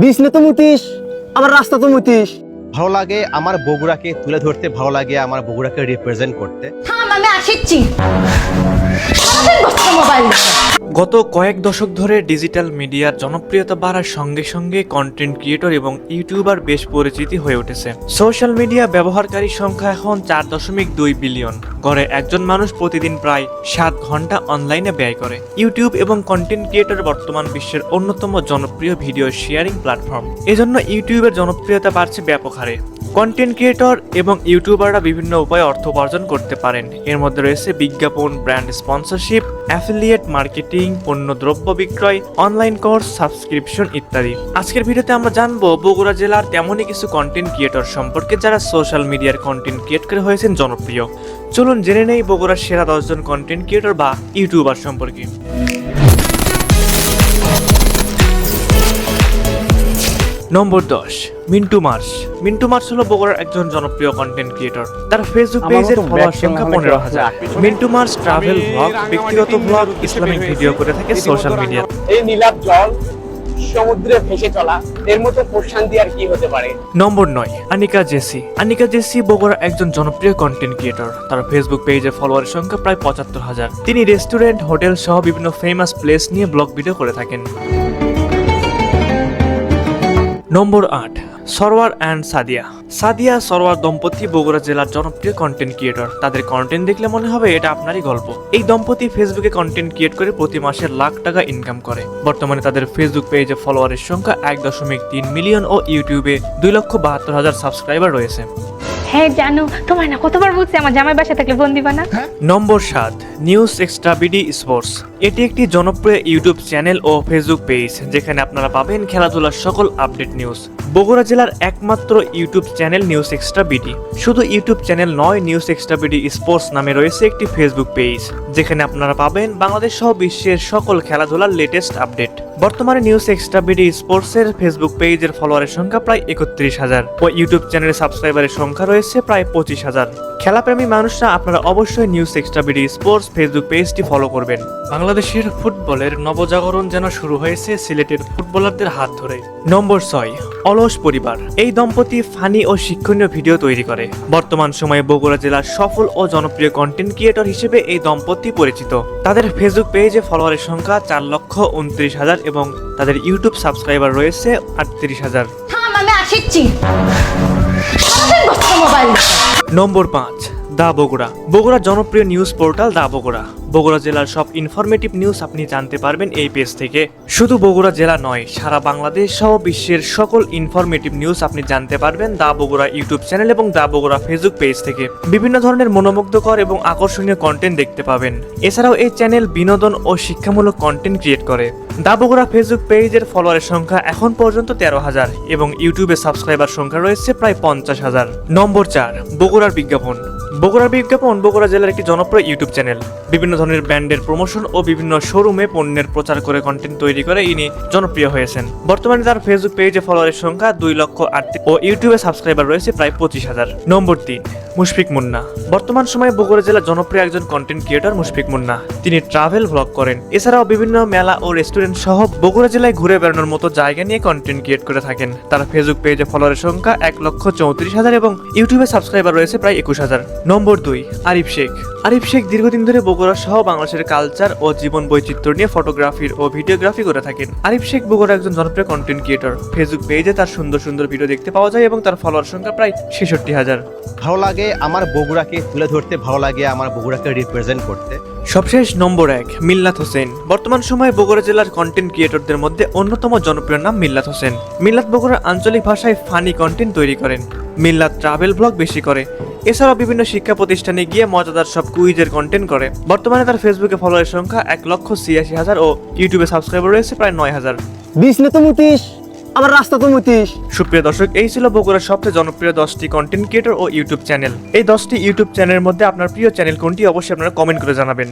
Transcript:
বিষ্ণু তো মুতিস আমার রাস্তা তো মুতিস। ভালো লাগে আমার বগুড়াকে তুলে ধরতে ভালো লাগে আমার বগুড়াকে রিপ্রেজেন্ট করতে। আসিচ্ছি গত কয়েক দশক ধরে ডিজিটাল মিডিয়ার জনপ্রিয়তা বাড়ার সঙ্গে সঙ্গে কন্টেন্ট ক্রিয়েটর এবং ইউটিউবার বেশ পরিচিতি হয়ে উঠেছে। সোশ্যাল মিডিয়া ব্যবহারকারী সংখ্যা এখন চার দশমিক দুই বিলিয়ন গড়ে একজন মানুষ প্রতিদিন প্রায় সাত ঘণ্টা অনলাইনে ব্যয় করে। ইউটিউব এবং কন্টেন্ট ক্রিয়েটর বর্তমান বিশ্বের অন্যতম জনপ্রিয় ভিডিও শেয়ারিং প্ল্যাটফর্ম এজন্য ইউটিউবের জনপ্রিয়তা বাড়ছে ব্যাপক হারে। কন্টেন্ট ক্রিয়েটর এবং ইউটিউবাররা বিভিন্ন উপায়ে অর্থ উপার্জন করতে পারেন। এর মধ্যে রয়েছে বিজ্ঞাপন ব্র্যান্ড স্পন্সরশিপ অ্যাফিলিয়েট মার্কেটিং পণ্য দ্রব্য বিক্রয় অনলাইন কোর্স সাবস্ক্রিপশন ইত্যাদি। আজকের ভিডিওতে আমরা জানব, বগুড়া জেলার তেমনই কিছু কন্টেন্ট ক্রিয়েটর সম্পর্কে যারা সোশ্যাল মিডিয়ার কন্টেন্ট ক্রিয়েট করে হয়েছেন জনপ্রিয়। চলুন জেনে নেই বগুড়ার সেরা দশজন কন্টেন্ট ক্রিয়েটর বা ইউটিউবার সম্পর্কে। নম্বর দশ মিন্টু মার্স মিন্টু মার্স হলো বগুড়ার একজন জনপ্রিয় কন্টেন্ট ক্রিয়েটর তার ফেসবুক পেজের ফলোয়ার সংখ্যা পনেরো হাজার। মিন্টু মার্স ট্রাভেল ব্লগ ব্যক্তিগত ব্লগ ইসলামিক ভিডিও করে থাকে সোশ্যাল মিডিয়া এই নীলাভ জল সমুদ্রে ভেসে চলা এর মতো প্রশান্তি আর কি হতে পারে? নম্বর নয় আনিকা জেসি আনিকা জেসি বগুড়ার একজন জনপ্রিয় কন্টেন্ট ক্রিয়েটর তার ফেসবুক পেজে ফলোয়ারের সংখ্যা প্রায় পঁচাত্তর হাজার। তিনি রেস্টুরেন্ট হোটেল সহ বিভিন্ন ফেমাস প্লেস নিয়ে ব্লগ ভিডিও করে থাকেন। নম্বর আট, সরওয়ার অ্যান্ড সাদিয়া। সাদিয়া, সরওয়ার দম্পতি বগুড়া জেলার জনপ্রিয় কন্টেন্ট ক্রিয়েটর তাদের কন্টেন্ট দেখলে মনে হবে এটা আপনারই গল্প। এই দম্পতি ফেসবুকে কন্টেন্ট ক্রিয়েট করে প্রতি মাসে লাখ টাকা ইনকাম করে। বর্তমানে তাদের ফেসবুক পেজে ফলোয়ারের সংখ্যা এক দশমিক তিন মিলিয়ন ও ইউটিউবে দুই লক্ষ বাহাত্তর হাজার সাবস্ক্রাইবার রয়েছে। হ্যাঁ জানো তোমার না কতবার বলছি আমার জামাই বাসা থাকলে ফোন দিবা না? নম্বর সাত, নিউজ এক্সট্রা বিডি স্পোর্টস। এটি একটি জনপ্রিয় ইউটিউব চ্যানেল ও ফেসবুক পেজ, যেখানে আপনারা পাবেন খেলাধুলার সকল আপডেট নিউজ। বগুড়া জেলার একমাত্র YouTube channel news extra BD. শুধু ইউটিউব চ্যানেল নয়, নিউজ এক্সট্রা বিডি স্পোর্টস নামে রয়েছে একটি ফেসবুক পেজ, যেখানে আপনারা পাবেন বাংলাদেশ সহ বিশ্বের সকল খেলাধুলার লেটেস্ট আপডেট বর্তমানে নিউজ এক্সট্রা বিডি স্পোর্টসের ফেসবুক পেজের ফলোয়ারের সংখ্যা প্রায় একত্রিশ হাজার ও ইউটিউব চ্যানেলের সাবস্ক্রাইবারের সংখ্যা রয়েছে প্রায় পঁচিশ হাজার। খেলাপ্রেমী মানুষরা আপনারা অবশ্যই news extra BD sports Facebook পেজটি ফলো করবেন। বাংলাদেশের ফুটবলের নবজাগরণ যেন শুরু হয়েছে সিলেটের ফুটবলারদের হাত ধরে। নম্বর ছয়, অলস পরিবার। এই দম্পতি ফানি ও শিক্ষণীয় ভিডিও তৈরি করে। বর্তমান সময়ে বগুড়া জেলার সফল ও জনপ্রিয় কন্টেন্ট ক্রিয়েটর হিসেবে এই দম্পতি পরিচিত। তাদের ফেসবুক পেজে ফলোয়ারের সংখ্যা চার লক্ষ উনত্রিশ হাজার এবং তাদের ইউটিউব সাবস্ক্রাইবার রয়েছে আটত্রিশ হাজার। আমি আসিচ্ছি। নম্বর পাঁচ দা বগুড়া। বগুড়ার জনপ্রিয় news portal the Bogura. Bogura জেলার সব ইনফরমেটিভ নিউজ আপনি জানতে পারবেন এই পেজ থেকে। শুধু বগুড়া জেলা নয়, সারা বাংলাদেশ সহ বিশ্বের সকল ইনফরমেটিভ নিউজ আপনি জানতে পারবেন দা বগুড়া ইউটিউব চ্যানেল এবং দা বগুড়া ফেসবুক পেজ থেকে। বিভিন্ন ধরনের মনোমুগ্ধকর এবং আকর্ষণীয় কন্টেন্ট দেখতে পাবেন। এছাড়াও এই চ্যানেল বিনোদন ও শিক্ষামূলক কন্টেন্ট ক্রিয়েট করে। দা বগুড়া ফেসবুক পেজের ফলোয়ারের সংখ্যা এখন পর্যন্ত তেরো হাজার এবং ইউটিউবে সাবস্ক্রাইবার সংখ্যা রয়েছে প্রায় পঞ্চাশ হাজার। নম্বর চার, বগুড়ার বিজ্ঞাপন। বগুড়ার বিজ্ঞাপন বগুড়া জেলার একটি জনপ্রিয় ইউটিউব চ্যানেল। বিভিন্ন ধরনের ব্র্যান্ডের প্রমোশন ও বিভিন্ন শোরুমে পণ্যের প্রচার করে কন্টেন্ট তৈরি করে ইনি জনপ্রিয় হয়েছেন। বর্তমানে তার ফেসবুক পেজে ফলোয়ারের সংখ্যা দুই লক্ষ আটত্রিশ ও ইউটিউবে সাবস্ক্রাইবার রয়েছে প্রায় পঁচিশ হাজার। নম্বর তিন মুশফিক মুন্না। বর্তমান সময়ে বগুড়া জেলার জনপ্রিয় একজন কন্টেন্ট ক্রিয়েটর মুশফিক মুন্না। তিনি ট্রাভেল ভ্লগ করেন। এছাড়াও বিভিন্ন মেলা ও রেস্টুরেন্ট সহ বগুড়া জেলায় ঘুরে বেড়ানোর মতো জায়গা নিয়ে কন্টেন্ট ক্রিয়েট করে থাকেন। তার ফেসবুক পেজে ফলোয়ারের সংখ্যা এক লক্ষ চৌত্রিশ হাজার এবং ইউটিউবে সাবস্ক্রাইবার রয়েছে প্রায় একুশ হাজার। নম্বর দুই, আরিফ শেখ। আরিফ শেখ দীর্ঘদিন ধরে বগুড়া সহ বাংলাদেশের কালচার ও জীবন বৈচিত্র্য নিয়ে ফটোগ্রাফির ও ভিডিওগ্রাফি করে থাকেন। আরিফ শেখ বগুড়া একজন জনপ্রিয় কন্টেন্ট ক্রিয়েটর ফেসবুক পেজে তার সুন্দর সুন্দর ভিডিও দেখতে পাওয়া যায় এবং তার ফলোয়ার সংখ্যা প্রায় ছেষট্টি হাজার। ভালো লাগে আমার বগুড়াকে তুলে ধরতে ভালো লাগে আমার বগুড়াকে রিপ্রেজেন্ট করতে। সবশেষ নম্বর এক মিল্লাত হোসেন। বর্তমান সময়ে বগুড়া জেলার কন্টেন্ট ক্রিয়েটরদের মধ্যে অন্যতম জনপ্রিয় নাম মিল্লাত হোসেন। মিল্লাত বগুড়ার আঞ্চলিক ভাষায় ফানি কন্টেন্ট তৈরি করেন। মিল্লাত ট্রাভেল ব্লগ বেশি করে। এছাড়াও বিভিন্ন শিক্ষা প্রতিষ্ঠানে গিয়ে মজাদার সব কুইজের কন্টেন্ট করে। বর্তমানে তার ফেসবুকে ফলোয়ারের সংখ্যা এক লক্ষ ছিয়াশি হাজার ও ইউটিউবে সাবস্ক্রাইবার রয়েছে প্রায় নয় হাজার। তো মুতিস। আবার রাস্তা তো মতিস। সুপ্রিয় দর্শক, এই ছিল বগুড়ার সবচেয়ে জনপ্রিয় দশটি কন্টেন্ট ক্রিয়েটর ও ইউটিউব চ্যানেল এই দশটি ইউটিউব চ্যানেলের মধ্যে আপনার প্রিয় চ্যানেল কোনটি অবশ্যই আপনারা কমেন্ট করে জানাবেন।